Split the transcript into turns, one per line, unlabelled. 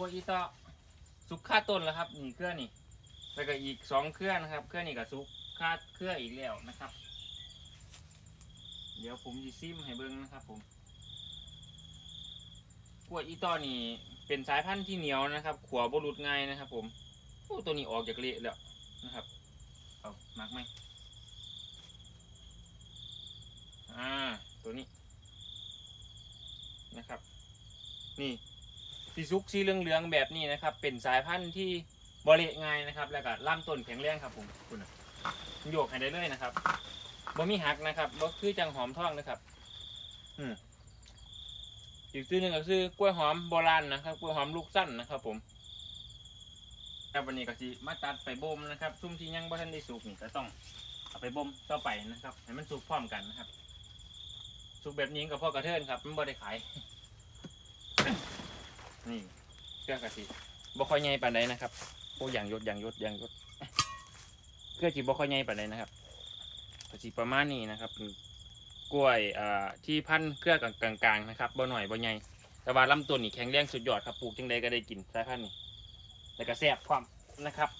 ล้วยอีตอสุกค่าต้นแล้วครับนี่เครื่อนี่แล้วก็อีกสองเครื่อนะครับ เครื่อนี่ก็สุกค่าเครื่ออีกแล้วนะครับ เดี๋ยวผมจะซิมให้เบิ้งนะครับ ผมกล้วยอีตอนี่เป็นสายพันธุ์ที่เหนียวนะครับ ขัวบรุดง่ายนะครับ ผมโอ้ตัวนี้ออกจากเละแล้วนะครับเอามักไหมอ่าตัวนี้นะครับ นี่ สีซุกสีเหลืองๆแบบนี้นะครับ เป็นสายพันธุ์ที่บริเง่ายนะครับ แล้วก็ล่ำต้นแข็งแรงครับผมคุณโยกให้ได้เลยนะครับบ่มีหักนะครับบ่คือจังหอมท่องนะครับ อืมอีกชื่อหนึ่งก็คือกล้วยหอมโบราณนะครับกล้วยหอมลูกสั้นนะครับผมครับวันนี้ก็สิมาตัดไปบ่มนะครับซุ่มที่ยังบ่ทันได้สุกนี่ก็ต้องเอาไปบ่มต่อไปนะครับให้มันสุกพร้อมกันนะครับ สุกแบบนี้กับพ่อกระเทินครับมันบ่ได้ขาย นี่เครื่องกะทิบ่ค่อยใหญ่ปานใดนะครับโอ้ย่างยดย่างยดย่างยดเครื่องจีบ่ค่อยใหญ่ปานใดนะครับกะทิประมาณนี้นะครับเป็นกล้วยอ่าที่พันเครือกลางๆนะครับบ่หน่อยบ่ใหญ่แต่ว่าลำต้นนี่แข็งแรงสุดยอดครับปลูกจังใดก็ได้กินสายพันธุ์นี่แล้วก็แซ่บความนะครับ